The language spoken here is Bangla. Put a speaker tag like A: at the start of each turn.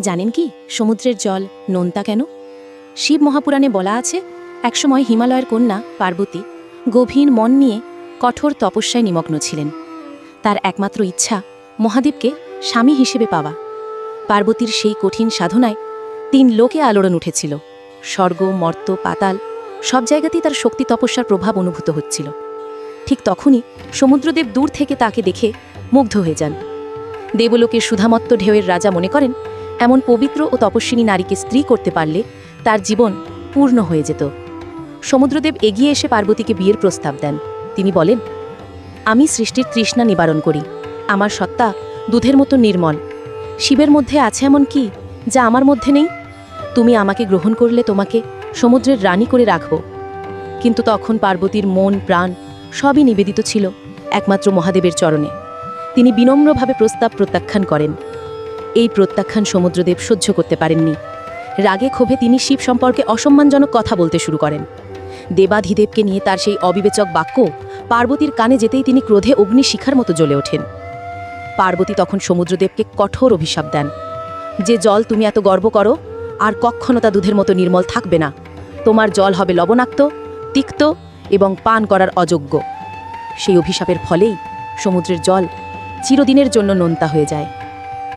A: জানেন কি? সমুদ্রের জল, নোনতা কেন? শিব মহাপুরাণে বলা আছে, একসময় হিমালয়ের কন্যা, পার্বতী, গভীর মন নিয়ে কঠোর তপস্যায় নিমগ্ন ছিলেন। তার একমাত্র ইচ্ছা, মহাদেবকে স্বামী হিসেবে পাওয়া। পার্বতীর সেই কঠিন সাধনায় তিন লোকে আলোড়ন উঠেছিল। স্বর্গ, মর্ত, পাতাল, সব জায়গাতেই তার শক্তি তপস্যার প্রভাব অনুভূত হচ্ছিল। ঠিক তখনই সমুদ্রদেব দূর থেকে তাকে দেখে মুগ্ধ হয়ে যান। দেবলোকের সুধামত্ত ঢেউয়ের রাজা মনে করেন এমন পবিত্র ও তপস্বিনী নারীকে স্ত্রী করতে পারলে তার জীবন পূর্ণ হয়ে যেত। সমুদ্রদেব এগিয়ে এসে পার্বতীকে বিয়ের প্রস্তাব দেন। তিনি বলেন, আমি সৃষ্টির তৃষ্ণা নিবারণ করি। আমার সত্তা দুধের মতো নির্মল। শিবের মধ্যে আছে এমন কি যা আমার মধ্যে নেই? তুমি আমাকে গ্রহণ করলে তোমাকে সমুদ্রের রানী করে রাখব। কিন্তু তখন পার্বতীর মন, প্রাণ সবই নিবেদিত ছিল একমাত্র মহাদেবের চরণে। তিনি বিনম্রভাবে প্রস্তাব প্রত্যাখ্যান করেন। এই প্রত্যাখ্যান সমুদ্রদেব সহ্য করতে পারেননি। রাগে ক্ষোভে তিনি শিব সম্পর্কে অসম্মানজনক কথা বলতে শুরু করেন। দেবাধিদেবকে নিয়ে তার সেই অবিবেচক বাক্য পার্বতীর কানে যেতেই তিনি ক্রোধে অগ্নি শিখার মতো জ্বলে ওঠেন। পার্বতী তখন সমুদ্রদেবকে কঠোর অভিশাপ দেন। যে জল তুমি এত গর্ব করো, আর কক্ষণো তা দুধের মতো নির্মল থাকবে না। তোমার জল হবে লবণাক্ত, তিক্ত এবং পান করার অযোগ্য। সেই অভিশাপের ফলেই সমুদ্রের জল চিরদিনের জন্য নোনতা হয়ে যায়।